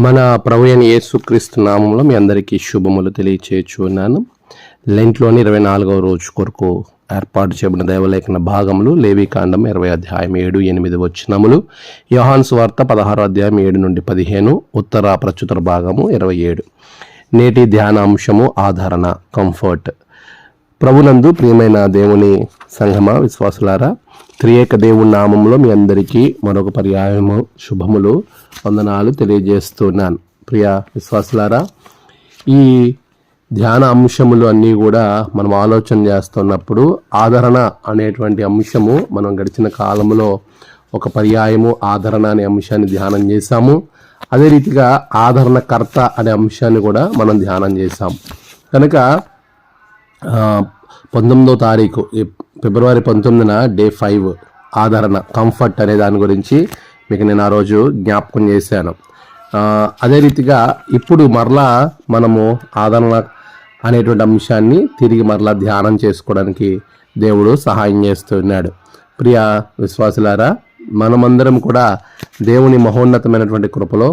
మన ప్రభు అయిన యేసుక్రీస్తు నామంలో మీ అందరికీ శుభములు తెలియచేయచున్నాను. లెంట్లోని ఇరవై నాలుగవ రోజు కొరకు ఏర్పాటు చేయబడిన దైవలేఖన భాగములు లేవికాండం ఇరవై అధ్యాయం ఏడు ఎనిమిది వచ్చినములు యోహాన్స్ వార్త పదహారు అధ్యాయం ఏడు నుండి పదిహేను ఉత్తర ప్రచుతర భాగము ఇరవై ఏడు. నేటి ధ్యానాంశము ఆదరణ కంఫర్ట్. ప్రభునందు ప్రియమైన దేవుని సంఘమా విశ్వాసులారా త్రియేక దేవుని నామంలో మీ అందరికీ మరొక పర్యాయము శుభములు వందనాలు తెలియజేస్తున్నాను. ప్రియ విశ్వాసులారా ఈ ధ్యాన అంశములు అన్నీ కూడా మనం ఆలోచన చేస్తున్నప్పుడు ఆదరణ అనేటువంటి అంశము మనం గడిచిన కాలంలో ఒక పర్యాయము ఆదరణ అనే అంశాన్ని ధ్యానం చేశాము. అదే రీతిగా ఆదరణకర్త అనే అంశాన్ని కూడా మనం ధ్యానం చేశాం కనుక పంతొమ్మిదో తారీఖు ఫిబ్రవరి పంతొమ్మిదిన డే ఫైవ్ ఆదరణ కంఫర్ట్ అనే దాని గురించి మీకు నేను ఆ రోజు జ్ఞాపకం చేశాను. అదే రీతిగా ఇప్పుడు మరలా మనము ఆదరణ అనేటువంటి అంశాన్ని తిరిగి మరలా ధ్యానం చేసుకోవడానికి దేవుడు సహాయం చేస్తున్నాడు. ప్రియ విశ్వాసులారా మనమందరం కూడా దేవుని మహోన్నతమైనటువంటి కృపలో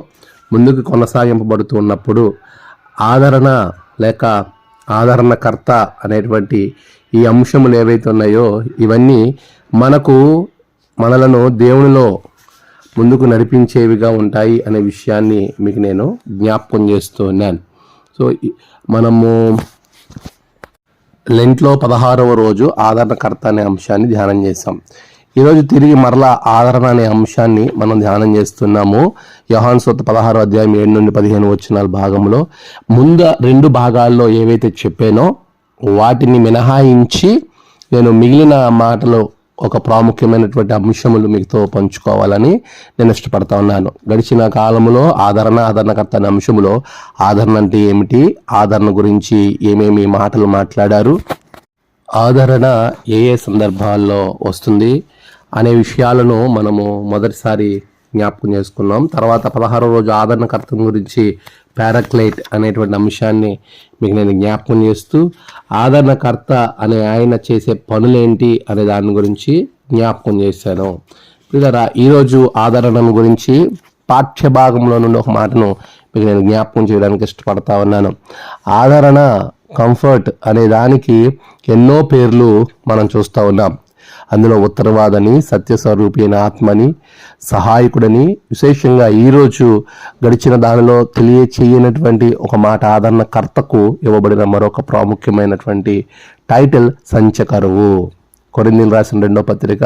ముందుకు కొనసాగింపబడుతూ ఉన్నప్పుడు ఆదరణ లేక ఆదరణకర్త అనేటువంటి ఈ అంశములు ఏవైతే ఉన్నాయో ఇవన్నీ మనకు మనలను దేవునిలో ముందుకు నడిపించేవిగా ఉంటాయి అనే విషయాన్ని మీకు నేను జ్ఞాపకం చేస్తూ ఉన్నాను సో మనము లెంట్లో పదహారవ రోజు ఆదరణకర్త అనే అంశాన్ని ధ్యానం చేస్తాం ఈరోజు తిరిగి మరలా ఆదరణ అనే అంశాన్ని మనం ధ్యానం చేస్తున్నాము. యోహాన్ సొత్త పదహారు అధ్యాయం ఏడు నుండి పదిహేను వచ్చిన భాగంలో. ముందు రెండు భాగాల్లో ఏవైతే చెప్పానో వాటిని మినహాయించి నేను మిగిలిన మాటలు ఒక ప్రాముఖ్యమైనటువంటి అంశములు మీతో పంచుకోవాలని నేను ఇష్టపడతా ఉన్నాను. గడిచిన కాలంలో ఆదరణ ఆదరణకర్త అనే అంశములో ఆదరణ అంటే ఏమిటి? ఆదరణ గురించి ఏమేమి మాటలు మాట్లాడారు? ఆదరణ ఏ ఏ సందర్భాల్లో వస్తుంది? అనే విషయాలను మనము మొదటిసారి జ్ఞాపకం చేసుకున్నాం. తర్వాత పదహారో రోజు ఆదరణకర్తం గురించి పారాక్లైట్ అనేటువంటి అంశాన్ని మీకు నేను జ్ఞాపకం చేస్తూ ఆదరణకర్త అనే ఆయన చేసే పనులేంటి అనే దాని గురించి జ్ఞాపకం చేశాను. పిల్లరా ఈరోజు ఆదరణను గురించి పాఠ్య భాగంలో నుండి ఒక మాటను మీకు నేను జ్ఞాపకం చేయడానికి ఇష్టపడతా ఉన్నాను. ఆదరణ కంఫర్ట్ అనే దానికి ఎన్నో పేర్లు మనం చూస్తూ ఉన్నాం. అందులో ఉత్తరవాదని సత్యస్వరూపి అయిన ఆత్మని సహాయకుడని విశేషంగా ఈరోజు గడిచిన దానిలో తెలియచేయనటువంటి ఒక మాట ఆదరణకర్తకు ఇవ్వబడిన మరొక ప్రాముఖ్యమైనటువంటి టైటిల్ సంచకరువు. కొరిందీలు రాసిన రెండో పత్రిక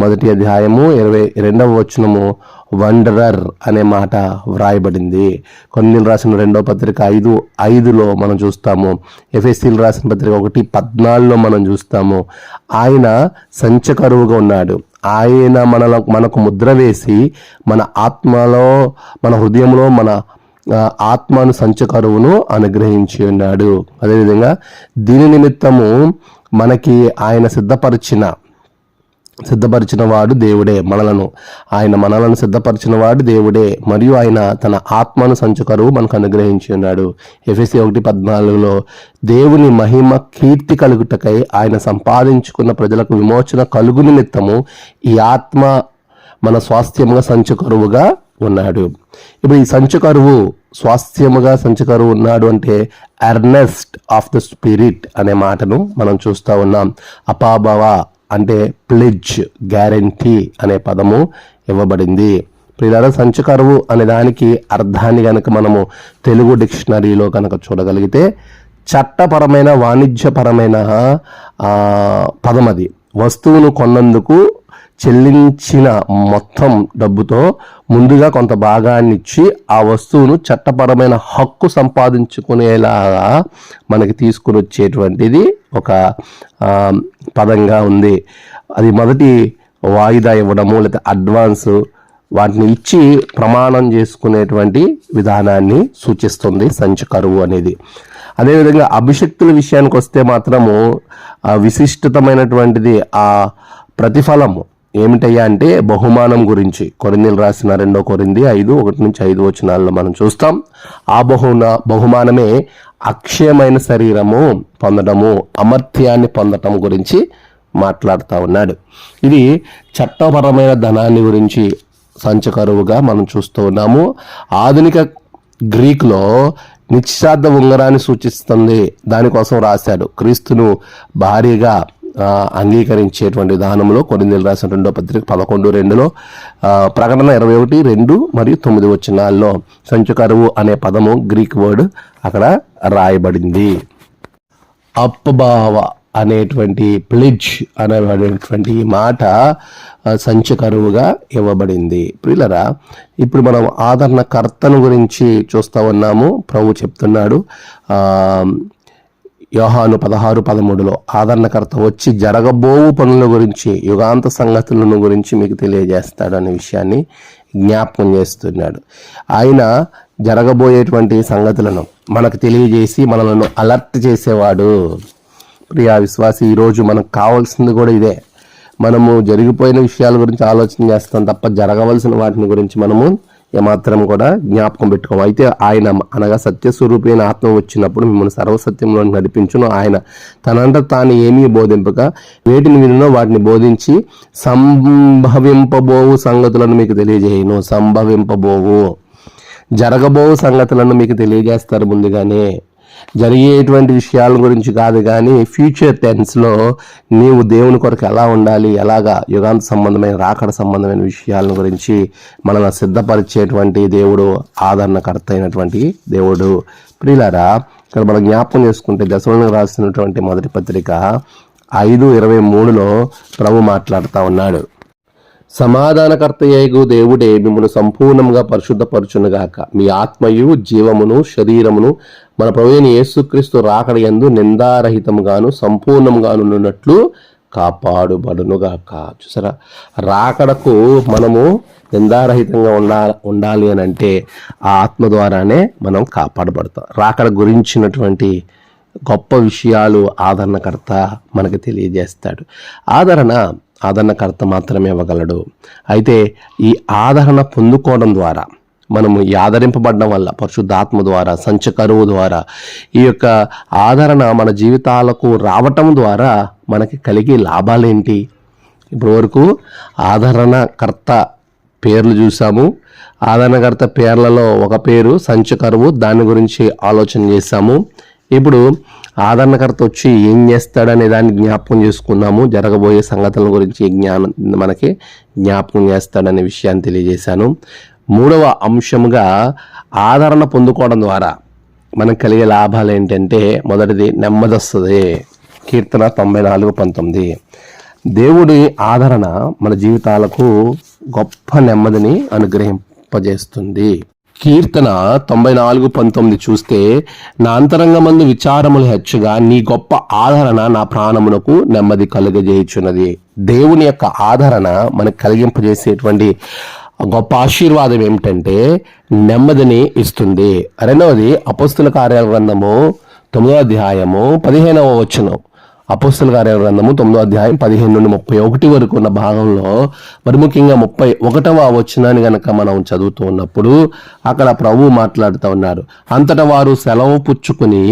మొదటి అధ్యాయము ఇరవై రెండవ వచనము వండరర్ అనే మాట వ్రాయబడింది. కొన్నిలు రాసిన రెండో పత్రిక ఐదు ఐదులో మనం చూస్తాము. ఎఫ్ఎస్సీలు రాసిన పత్రిక ఒకటి పద్నాలుగులో మనం చూస్తాము. ఆయన సంచకరువుగా ఉన్నాడు. ఆయన మనలో మనకు ముద్ర వేసి మన ఆత్మలో మన హృదయంలో మన ఆత్మను సంచకరువును అనుగ్రహించి ఉన్నాడు. అదేవిధంగా దీని నిమిత్తము మనకి ఆయన సిద్ధపరిచిన సిద్ధపరిచిన వాడు దేవుడే మనలను. ఆయన మనలను సిద్ధపరిచిన వాడు దేవుడే. మరియు ఆయన తన ఆత్మను సంచుకరువు మనకు అనుగ్రహించి ఉన్నాడు. ఎఫ్ఎస్సి ఒకటి పద్నాలుగులో దేవుని మహిమ కీర్తి కలుగుటకై ఆయన సంపాదించుకున్న ప్రజలకు విమోచన కలుగు నిమిత్తము ఈ ఆత్మ మన స్వాస్థ్యముగా సంచుకరువుగా ఉన్నాడు. ఇప్పుడు ఈ సంచకరువు స్వాస్థ్యముగా సంచకరువు ఉన్నాడు అంటే ఎర్నెస్ట్ ఆఫ్ ద స్పిరిట్ అనే మాటను మనం చూస్తూ ఉన్నాం. అపాభవ అంటే ప్లెడ్జ్ గ్యారంటీ అనే పదము ఇవ్వబడింది. ప్రియుల సంచకరువు అనే దానికి అర్థాన్ని కనుక మనము తెలుగు డిక్షనరీలో కనుక చూడగలిగితే చట్టపరమైన వాణిజ్యపరమైన పదం అది వస్తువును కొన్నందుకు చెల్లించిన మొత్తం డబ్బుతో ముందుగా కొంత భాగాన్ని ఇచ్చి ఆ వస్తువును చట్టపరమైన హక్కు సంపాదించుకునేలాగా మనకి తీసుకుని వచ్చేటువంటిది ఒక పదంగా ఉంది. అది మొదటి వాయిదా ఇవ్వడము లేదా అడ్వాన్స్ వాటిని ఇచ్చి ప్రమాణం చేసుకునేటువంటి విధానాన్ని సూచిస్తుంది సంచు కరువు అనేది. అదేవిధంగా అభిషక్తుల విషయానికి వస్తే మాత్రము విశిష్టతమైనటువంటిది ఆ ప్రతిఫలము ఏమిటయ్యా అంటే బహుమానం గురించి. కొరిందీలు రాసిన రెండో కొరింది ఐదు ఒకటి నుంచి ఐదు వచనాల్లో మనం చూస్తాం. ఆ బహున బహుమానమే అక్షయమైన శరీరము పొందడము అమర్త్యాన్ని పొందటం గురించి మాట్లాడుతూ ఉన్నాడు. ఇది చట్టపరమైన ధనాన్ని గురించి సంచకరువుగా మనం చూస్తూ ఉన్నాము. ఆధునిక గ్రీకులో నిశ్చార్థ ఉంగరాన్ని సూచిస్తుంది. దానికోసం రాశాడు. క్రీస్తును భారీగా అంగీకరించేటువంటి విధానంలో కొన్ని రాసిన రెండో పత్రిక పదకొండు రెండులో ప్రకటన ఇరవై ఒకటి రెండు మరియు తొమ్మిది వచ్చినాల్లో సంచుకరువు అనే పదము గ్రీక్ వర్డ్ అక్కడ రాయబడింది. అప్పభావ అనేటువంటి ప్లిడ్జ్ అనేటువంటి ఈ మాట ఆ, సంచకరువుగా ఇవ్వబడింది. ప్రియులరా ఇప్పుడు మనం ఆదరణకర్తను గురించి చూస్తూ ఉన్నాము. ప్రభు చెప్తున్నాడు యోహాను పదహారు పదమూడులో ఆదరణకర్త వచ్చి జరగబోవు పనుల గురించి యుగాంత సంగతులను గురించి మీకు తెలియజేస్తాడు అనే విషయాన్ని జ్ఞాపకం చేస్తున్నాడు. ఆయన జరగబోయేటువంటి సంగతులను మనకు తెలియజేసి మనలను అలర్ట్ చేసేవాడు. ప్రియా విశ్వాసి ఈరోజు మనకు కావాల్సింది కూడా ఇదే. మనము జరిగిపోయిన విషయాల గురించి ఆలోచన చేస్తాం తప్ప జరగవలసిన వాటిని గురించి మనము ఏమాత్రం కూడా జ్ఞాపకం పెట్టుకోము. అయితే ఆయన అనగా సత్యస్వరూపి అయిన ఆత్మ వచ్చినప్పుడు మిమ్మల్ని సర్వసత్యంలో నడిపించును. ఆయన తనంట తాను ఏమీ బోధింపక వేటిని వినో వాటిని బోధించి సంభవింపబోవు సంగతులను మీకు తెలియజేయను. సంభవింపబోవు. జరగబోవు సంగతులను మీకు తెలియజేస్తారు ముందుగానే. జరిగేటువంటి విషయాల గురించి కాదు కానీ ఫ్యూచర్ టెన్స్లో నీవు దేవుని కొరకు ఎలా ఉండాలి ఎలాగా యుగాంత సంబంధమైన రాకడ సంబంధమైన విషయాల గురించి మనల్ని సిద్ధపరిచేటువంటి దేవుడు ఆదరణకర్త అయినటువంటి దేవుడు. ప్రియులారా ఇక్కడ మనం జ్ఞాపకం చేసుకుంటే దశలను రాసినటువంటి మొదటి పత్రిక ఐదు ఇరవై మూడులో ప్రభు మాట్లాడుతూ ఉన్నాడు. సమాధానకర్తయ్యగు దేవుడే మిమ్మల్ని సంపూర్ణంగా పరిశుద్ధపరచునుగాక. మీ ఆత్మయు జీవమును శరీరమును మన ప్రవేణి యేసుక్రీస్తు రాకడ యందు నిందారహితముగాను సంపూర్ణంగానున్నట్లు కాపాడుబడునుగాక. చూసారా? రాకడకు మనము నిందారహితంగా ఉండా ఉండాలి అని అంటే ఆ ఆత్మ ద్వారానే మనం కాపాడబడతాం. రాకడ గురించినటువంటి గొప్ప విషయాలు ఆదరణకర్త మనకు తెలియజేస్తాడు. ఆదరణ ఆదరణకర్త మాత్రమే ఇవ్వగలడు. అయితే ఈ ఆదరణ పొందుకోవడం ద్వారా మనము ఈ ఆదరింపబడడం వల్ల పరిశుద్ధాత్మ ద్వారా సంచ కరువు ద్వారా ఈ యొక్క ఆదరణ మన జీవితాలకు రావటం ద్వారా మనకి కలిగే లాభాలేంటి ఇప్పటి వరకు ఆదరణకర్త పేర్లు చూసాము ఆదరణకర్త పేర్లలో ఒక పేరు సంచకరువు దాని గురించి ఆలోచన చేశాము. ఇప్పుడు ఆదరణకర్త వచ్చి ఏం చేస్తాడనే దాన్ని జ్ఞాపకం చేసుకున్నాము. జరగబోయే సంఘటనల గురించి జ్ఞానం మనకి జ్ఞాపకం చేస్తాడనే విషయాన్ని తెలియజేశాను. మూడవ అంశముగా ఆదరణ పొందుకోవడం ద్వారా మనకు కలిగే లాభాలు ఏంటంటే మొదటిది నెమ్మది వస్తుంది కీర్తన తొంభై నాలుగు పంతొమ్మిది. దేవుడి ఆదరణ మన జీవితాలకు గొప్ప నెమ్మదిని అనుగ్రహింపజేస్తుంది. కీర్తన తొంభై నాలుగు పంతొమ్మిది చూస్తే నా అంతరంగమందు విచారములు హెచ్చుగా నీ గొప్ప ఆదరణ నా ప్రాణమునకు నెమ్మది కలుగజేయుచున్నది. దేవుని యొక్క ఆదరణ మనకు కలిగింపజేసేటువంటి గొప్ప ఆశీర్వాదం ఏమిటంటే నెమ్మదిని ఇస్తుంది. రెండవది అపస్తుల కార్యాల గ్రంథము తొమ్మిదో అధ్యాయము పదిహేనవ వచనం. అపోస్తుల గారి గ్రంథము తొమ్మిదో అధ్యాయం పదిహేను నుండి ముప్పై ఒకటి వరకు ఉన్న భాగంలో మరి ముఖ్యంగా ముప్పై ఒకటవ వచనాన్ని గనక మనం చదువుతూ ఉన్నప్పుడు అక్కడ ప్రభు మాట్లాడుతూ ఉన్నారు. అంతటా వారు సెలవు పుచ్చుకుని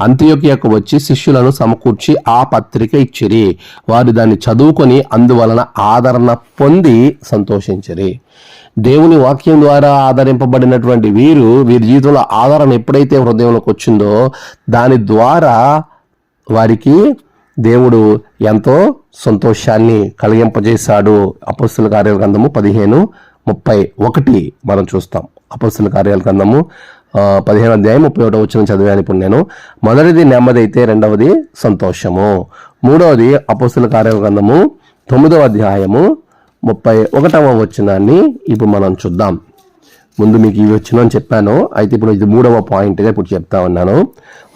అంత్యోకియకు వచ్చి శిష్యులను సమకూర్చి ఆ పత్రిక ఇచ్చిరి. వారు దాన్ని చదువుకొని అందువలన ఆదరణ పొంది సంతోషించిరి. దేవుని వాక్యం ద్వారా ఆదరింపబడినటువంటి వీరు వీరి జీవితంలో ఆదరణ ఎప్పుడైతే హృదయంలోకి వచ్చిందో దాని ద్వారా వారికి దేవుడు ఎంతో సంతోషాన్ని కలిగింపజేశాడు. అపస్సుల కార్యాల గ్రంథము పదిహేను ముప్పై ఒకటి మనం చూస్తాం. అపస్సుల కార్యాల గ్రంథము పదిహేను అధ్యాయం ముప్పై ఒకటో వచ్చిన చదివాను ఇప్పుడు నేను. మొదటిది నెమ్మది అయితే రెండవది సంతోషము. మూడవది అపస్సుల కార్యాల గ్రంథము తొమ్మిదవ అధ్యాయము ముప్పై ఒకటవ వచనాన్ని ఇప్పుడు మనం చూద్దాం. ముందు మీకు ఇవి వచ్చిన అని చెప్పాను. అయితే ఇప్పుడు ఇది మూడవ పాయింట్గా ఇప్పుడు చెప్తా ఉన్నాను.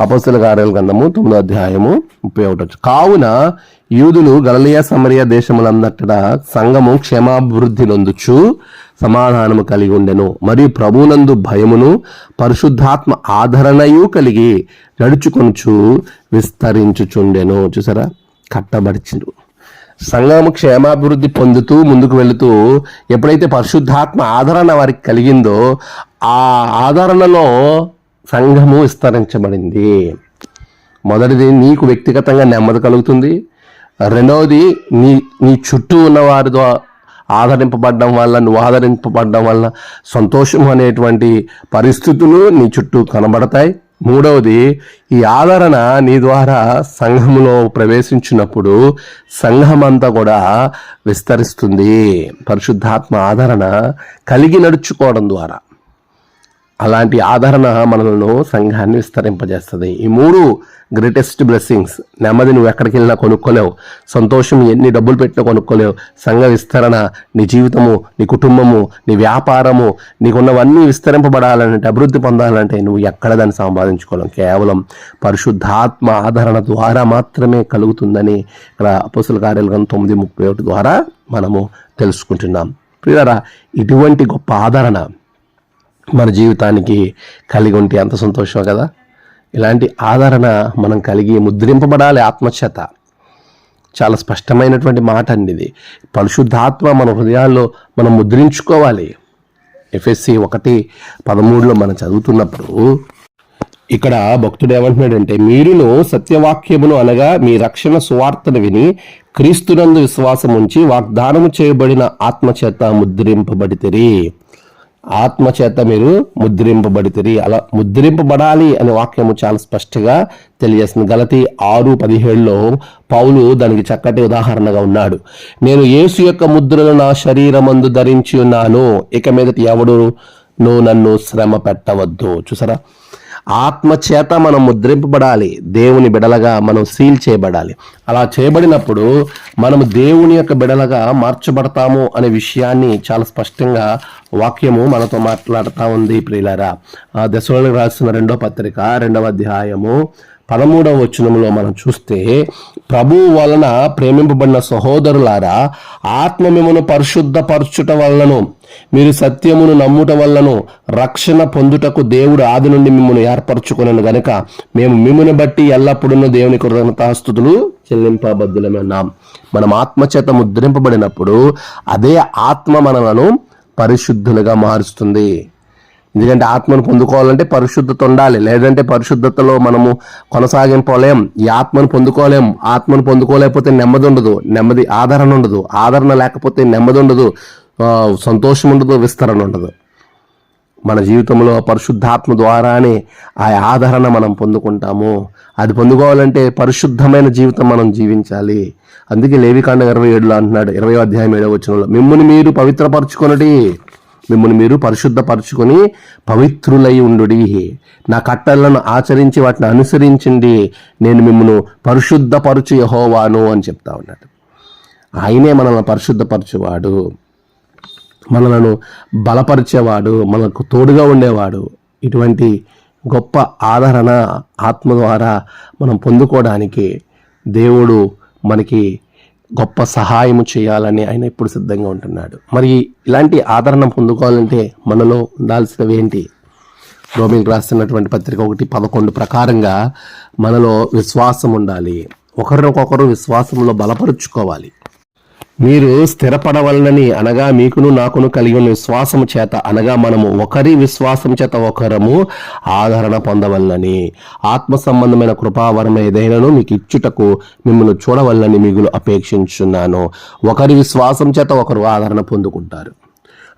అపస్తుల కార్యాల గ్రంథము తొమ్మిదో అధ్యాయము ముప్పై ఒకటి కావున యూదులు గలలియా సమరియ దేశములందట సంఘము క్షేమాభివృద్ధి నొందుచు సమాధానము కలిగి ఉండెను. మరియు ప్రభునందు భయమును పరిశుద్ధాత్మ ఆదరణయు కలిగి నడుచుకొనుచు విస్తరించుచుండెను. చూసారా? కట్టబడిచిండు. సంఘము క్షేమాభివృద్ధి పొందుతూ ముందుకు వెళుతూ ఎప్పుడైతే పరిశుద్ధాత్మ ఆదరణ వారికి కలిగిందో ఆ ఆదరణలో సంఘము విస్తరించబడింది. మొదటిది నీకు వ్యక్తిగతంగా నెమ్మది కలుగుతుంది. రెండవది నీ నీ చుట్టూ ఉన్న వారితో ఆదరింపబడడం వల్ల నువ్వు ఆదరింపబడడం వల్ల సంతోషం అనేటువంటి పరిస్థితులు నీ చుట్టూ కనబడతాయి. మూడవది ఈ ఆదరణ నీ ద్వారా సంఘములో ప్రవేశించినప్పుడు సంఘమంతా కూడా విస్తరిస్తుంది. పరిశుద్ధాత్మ ఆదరణ కలిగి నడుచుకోవడం ద్వారా. అలాంటి ఆదరణ మనలను సంఘాన్ని విస్తరింపజేస్తుంది. ఈ మూడు గ్రేటెస్ట్ బ్లెస్సింగ్స్ నెమ్మది నువ్వు ఎక్కడికి వెళ్ళినా కొనుక్కోలేవు. సంతోషం ఎన్ని డబ్బులు పెట్టినా కొనుక్కోలేవు. సంఘ విస్తరణ నీ జీవితము నీ కుటుంబము నీ వ్యాపారము నీకున్నవన్నీ విస్తరింపబడాలంటే అభివృద్ధి పొందాలంటే నువ్వు ఎక్కడ దాన్ని సంపాదించుకోలేవు. కేవలం పరిశుద్ధాత్మ ఆదరణ ద్వారా మాత్రమే కలుగుతుందని ఇక్కడ అపసుల కార్యాలయం తొమ్మిది ముప్పై ఒకటి ద్వారా మనము తెలుసుకుంటున్నాం. ప్రియరా ఇటువంటి గొప్ప ఆదరణ మన జీవితానికి కలిగి ఉంటే ఎంత సంతోషం కదా? ఇలాంటి ఆదరణ మనం కలిగి ముద్రింపబడాలి ఆత్మచేత. చాలా స్పష్టమైనటువంటి మాట అండి ఇది. పరిశుద్ధాత్మ మన హృదయాల్లో మనం ముద్రించుకోవాలి. ఎఫ్ఎస్సి ఒకటి పదమూడులో మనం చదువుతున్నప్పుడు ఇక్కడ భక్తుడు ఏమంటున్నాడంటే మీరును సత్యవాక్యమును అనగా మీ రక్షణ సువార్తను విని క్రీస్తునందు విశ్వాసం ఉంచి వాగ్దానము చేయబడిన ఆత్మచేత ముద్రింపబడితే ఆత్మ చేత మీరు ముద్రింపబడితిరి. అలా ముద్రింపబడాలి అనే వాక్యము చాలా స్పష్టంగా తెలియజేస్తుంది. గలతి ఆరు పదిహేడులో పౌలు దానికి చక్కటి ఉదాహరణగా ఉన్నాడు. నేను యేసు యొక్క ముద్రను నా శరీరమందు ధరించి ఉన్నాను. ఇక మీదటి ఎవడు నువ్వు నన్ను శ్రమ పెట్టవద్దు చూసారా? ఆత్మ చేత మనం ముద్రింపబడాలి. దేవుని బిడలగా మనం సీల్ చేయబడాలి. అలా చేయబడినప్పుడు మనము దేవుని యొక్క బిడలగా మార్చబడతాము అనే విషయాన్ని చాలా స్పష్టంగా వాక్యము మనతో మాట్లాడుతూ ఉంది ప్రియులారా. ఆ దశలోనికి రాసిన రెండో పత్రిక రెండవ అధ్యాయము పదమూడవ వచనంలో మనం చూస్తే ప్రభువు వలన ప్రేమింపబడిన సహోదరులారా ఆత్మ మిమ్మను పరిశుద్ధపరచుట వలనను మీరు సత్యమును నమ్ముట వలనను రక్షణ పొందుటకు దేవుడు ఆది నుండి మిమ్మల్ని ఏర్పరచుకున్నాను గనుక మేము మిమ్మల్ని బట్టి ఎల్లప్పుడూ దేవుని కృతజ్ఞతాస్తుతులు చెల్లింపబద్దులమే ఉన్నాం మనం ఆత్మచేత ముద్రింపబడినప్పుడు అదే ఆత్మ మనలను పరిశుద్ధులుగా మారుస్తుంది. ఎందుకంటే ఆత్మను పొందుకోవాలంటే పరిశుద్ధత ఉండాలి. లేదంటే పరిశుద్ధతలో మనము కొనసాగింపలేం. ఈ ఆత్మను పొందుకోలేం. ఆత్మను పొందుకోలేకపోతే నెమ్మది ఉండదు. నెమ్మది ఆదరణ ఉండదు. ఆదరణ లేకపోతే నెమ్మది ఉండదు. సంతోషం ఉండదు విస్తరణ ఉండదు. మన జీవితంలో పరిశుద్ధాత్మ ద్వారానే ఆ ఆదరణ మనం పొందుకుంటాము. అది పొందుకోవాలంటే పరిశుద్ధమైన జీవితం మనం జీవించాలి. అందుకే లేవికాండ ఇరవై ఏడులో అంటున్నాడు ఇరవై అధ్యాయం ఏడవ వచనంలో మిమ్మల్ని మీరు పవిత్రపరచుకొనటి మిమ్మల్ని మీరు పరిశుద్ధపరచుకొని పవిత్రులై ఉండుడి. నా కట్టలను ఆచరించి వాటిని అనుసరించండి. నేను మిమ్మల్ని పరిశుద్ధపరచు యహోవాను అని చెప్తా ఉన్నాడు. ఆయనే మనల్ని పరిశుద్ధపరచువాడు. మనలను బలపరిచేవాడు మనకు తోడుగా ఉండేవాడు. ఇటువంటి గొప్ప ఆదరణ ఆత్మ ద్వారా మనం పొందుకోవడానికి దేవుడు మనకి గొప్ప సహాయము చేయాలని ఆయన ఇప్పుడు సిద్ధంగా ఉంటున్నాడు. మరి ఇలాంటి ఆదరణ పొందుకోవాలంటే మనలో ఉండాల్సినవి ఏంటి? రోమిల్ రాస్తున్నటువంటి పత్రిక ఒకటి పదకొండు ప్రకారంగా మనలో విశ్వాసం ఉండాలి. ఒకరినొకరు విశ్వాసంలో బలపరుచుకోవాలి. మీరు స్థిరపడవలనని అనగా మీకును నాకును కలిగి ఉన్న విశ్వాసము చేత అనగా మనము ఒకరి విశ్వాసం చేత ఒకరము ఆదరణ పొందవలనని. ఆత్మ సంబంధమైన కృపావరణ ఏదైనాను మీకు ఇచ్చుటకు మిమ్మల్ని చూడవలనని మిగులు అపేక్షించున్నాను ఒకరి విశ్వాసం చేత ఒకరు ఆదరణ పొందుకుంటారు.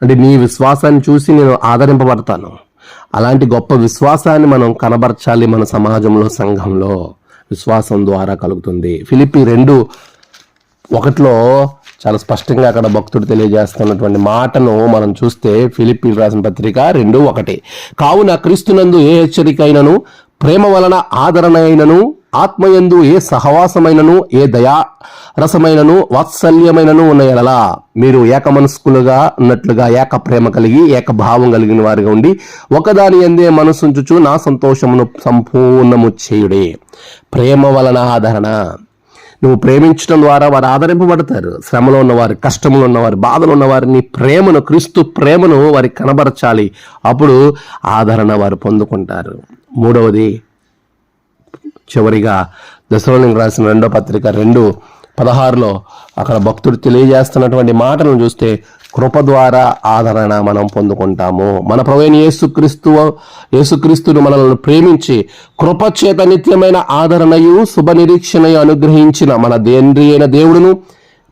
అంటే నీ విశ్వాసాన్ని చూసి నేను ఆదరింపబడతాను. అలాంటి గొప్ప విశ్వాసాన్ని మనం కనబరచాలి మన సమాజంలో సంఘంలో. విశ్వాసం ద్వారా కలుగుతుంది. ఫిలిపి రెండు ఒకటిలో చాలా స్పష్టంగా అక్కడ భక్తుడు తెలియజేస్తున్నటువంటి మాటను మనం చూస్తే ఫిలిప్పి రాసిన పత్రిక రెండు ఒకటి. కావున క్రీస్తునందు ఏ హెచ్చరిక అయినను ప్రేమ వలన ఆదరణ అయినను ఆత్మయందు ఏ సహవాసమైనను ఏ దయా రసమైనను వాత్సల్యమైనను ఉన్న ఎడలా మీరు ఏకమనస్కులుగా ఉన్నట్లుగా ఏక ప్రేమ కలిగి ఏక భావం కలిగిన వారిగా ఉండి ఒకదాని ఎందే మనసుంచుచు నా సంతోషమును సంపూర్ణము చేయుడే. ప్రేమ వలన ఆదరణ. నువ్వు ప్రేమించడం ద్వారా వారు ఆదరింపబడతారు. శ్రమలో ఉన్నవారు కష్టంలో ఉన్నవారు బాధలు ఉన్నవారు నీ ప్రేమను క్రీస్తు ప్రేమను వారికి కనబరచాలి. అప్పుడు ఆదరణ వారు పొందుకుంటారు. మూడవది చివరిగా దశలోనికి రాసిన రెండో పత్రిక రెండు పదహారులో అక్కడ భక్తుడు తెలియజేస్తున్నటువంటి మాటలను చూస్తే కృప ద్వారా ఆదరణ మనం పొందుకుంటాము. మన ప్రవైన యేసుక్రీస్తు యేసుక్రీస్తును మనల్ని ప్రేమించి కృప చేత నిత్యమైన ఆదరణయు శుభ నిరీక్షణయు అనుగ్రహించిన మన దేంద్రి అయిన దేవుడును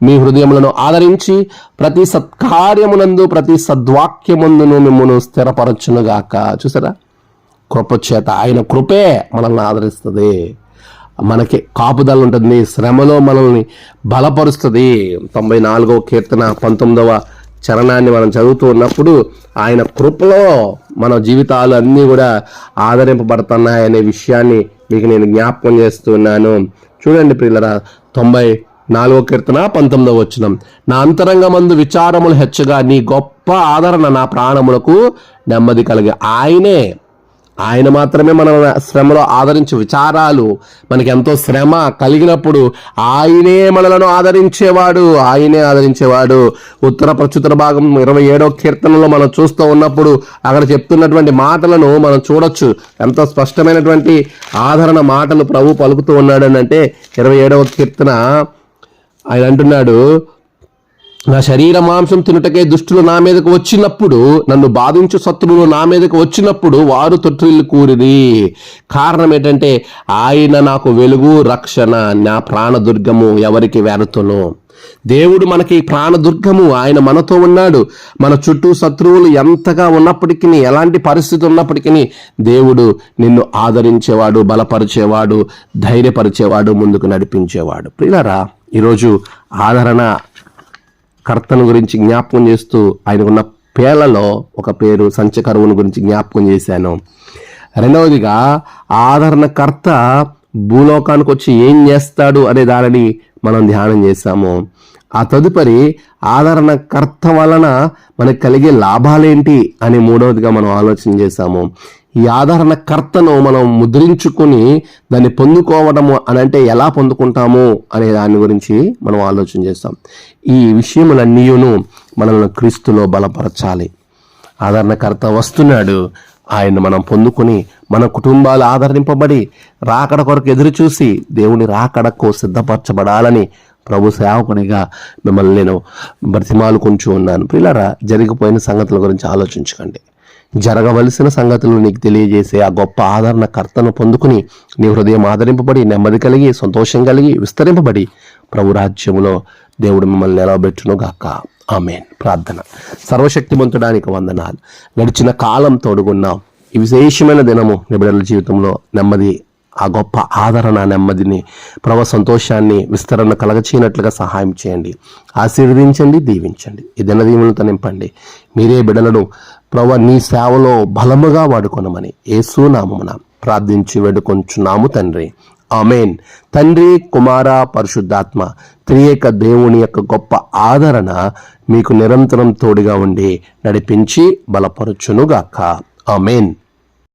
మీ హృదయములను ఆదరించి ప్రతి సత్కార్యమునందు ప్రతి సద్వాక్యమందును మిమ్మల్ని స్థిరపరచునుగాక. చూసారా? కృప చేత ఆయన కృపే మనల్ని ఆదరిస్తుంది. మనకి కాపుదల ఉంటుంది. శ్రమలో మనల్ని బలపరుస్తుంది. తొంభై నాలుగవ కీర్తన పంతొమ్మిదవ చరణాన్ని మనం చదువుతూ ఉన్నప్పుడు ఆయన కృపలో మన జీవితాలు అన్నీ కూడా ఆదరింపబడుతున్నాయనే విషయాన్ని మీకు నేను జ్ఞాపకం చేస్తున్నాను. చూడండి ప్రియులరా తొంభై నాలుగో కీర్తన పంతొమ్మిదవ వచ్చినం నా అంతరంగమందు విచారములు హెచ్చగా నీ గొప్ప ఆదరణ నా ప్రాణములకు నెమ్మది కలిగి ఆయనే ఆయన మాత్రమే మన శ్రమలో ఆదరించు విచారాలు. మనకి ఎంతో శ్రమ కలిగినప్పుడు ఆయనే మనలను ఆదరించేవాడు ఆయనే ఆదరించేవాడు. ఉత్తర ప్రచుతర భాగం ఇరవై ఏడో కీర్తనలో మనం చూస్తూ ఉన్నప్పుడు అక్కడ చెప్తున్నటువంటి మాటలను మనం చూడొచ్చు. ఎంతో స్పష్టమైనటువంటి ఆదరణ మాటలు ప్రభు పలుకుతూ ఉన్నాడు అని అంటే ఇరవై ఏడవ కీర్తన ఆయన అంటున్నాడు నా శరీర మాంసం తినుటకే దుష్టులు నా మీదకు వచ్చినప్పుడు నన్ను బాధించు శత్రువులు నా మీదకు వచ్చినప్పుడు వారు తొట్టిల్లు కూరిది కారణం ఏంటంటే ఆయన నాకు వెలుగు రక్షణ నా ప్రాణదుర్గము ఎవరికి వెరతును. దేవుడు మనకి ప్రాణదుర్గము ఆయన మనతో ఉన్నాడు. మన చుట్టూ శత్రువులు ఎంతగా ఉన్నప్పటికీ ఎలాంటి పరిస్థితి ఉన్నప్పటికీ దేవుడు నిన్ను ఆదరించేవాడు బలపరిచేవాడు ధైర్యపరిచేవాడు ముందుకు నడిపించేవాడు. ప్రియులరా ఈరోజు ఆదరణ కర్తను గురించి జ్ఞాపకం చేస్తూ ఆయనకున్న పేలలో ఒక పేరు సంచకరువును గురించి జ్ఞాపకం చేశాను. రెండవదిగా ఆదరణకర్త భూలోకానికి వచ్చి ఏం చేస్తాడు అనే దానిని మనం ధ్యానం చేశాము. ఆ తదుపరి ఆదరణకర్త వలన మనకు కలిగే లాభాలేంటి అని మూడవదిగా మనం ఆలోచన చేశాము. ఈ ఆదరణకర్తను మనం ముద్రించుకుని దాన్ని పొందుకోవడము అని అంటే ఎలా పొందుకుంటాము అనే దాని గురించి మనం ఆలోచన చేస్తాం. ఈ విషయములన్నీయును మనల్ని క్రీస్తులో బలపరచాలి. ఆదరణకర్త వస్తున్నాడు. ఆయన మనం పొందుకుని మన కుటుంబాలు ఆదరింపబడి రాకడ కొరకు ఎదురు చూసి దేవుని రాకడకు సిద్ధపరచబడాలని ప్రభు సేవకునిగా మిమ్మల్ని నేను బ్రతిమాలు కొంచు ఉన్నాను. పిల్లరా జరిగిపోయిన సంగతుల గురించి ఆలోచించకండి. జరగవలసిన సంగతులు నీకు తెలియజేసే ఆ గొప్ప ఆదరణ కర్తను పొందుకుని నీ హృదయం ఆదరింపబడి నెమ్మది కలిగి సంతోషం కలిగి విస్తరింపబడి ప్రభురాజ్యములో దేవుడు మిమ్మల్ని నిలవబెట్టునుగాక. ఆమెన్. ప్రార్థన. సర్వశక్తిమంతుడానికి వందనాలు. గడిచిన కాలం తోడుగున్నాం ఈ విశేషమైన దినము నిబిడల జీవితంలో నెమ్మది ఆ గొప్ప ఆదరణ నెమ్మదిని ప్రవ సంతోషాన్ని విస్తరణ కలగచేయనట్లుగా సహాయం చేయండి. ఆశీర్వదించండి దీవించండి. ఈ దినదీవులతో నింపండి మీరే బిడలను ప్రవ నీ సేవలో బలముగా వాడుకొనమని ఏసునామమున ప్రార్థించి వేడుకొంచున్నాము తండ్రి. ఆమెన్. తండ్రి కుమార పరిశుద్ధాత్మ త్రియేక దేవుని యొక్క గొప్ప ఆదరణ మీకు నిరంతరం తోడుగా ఉండి నడిపించి బలపరచునుగాక. ఆమెన్.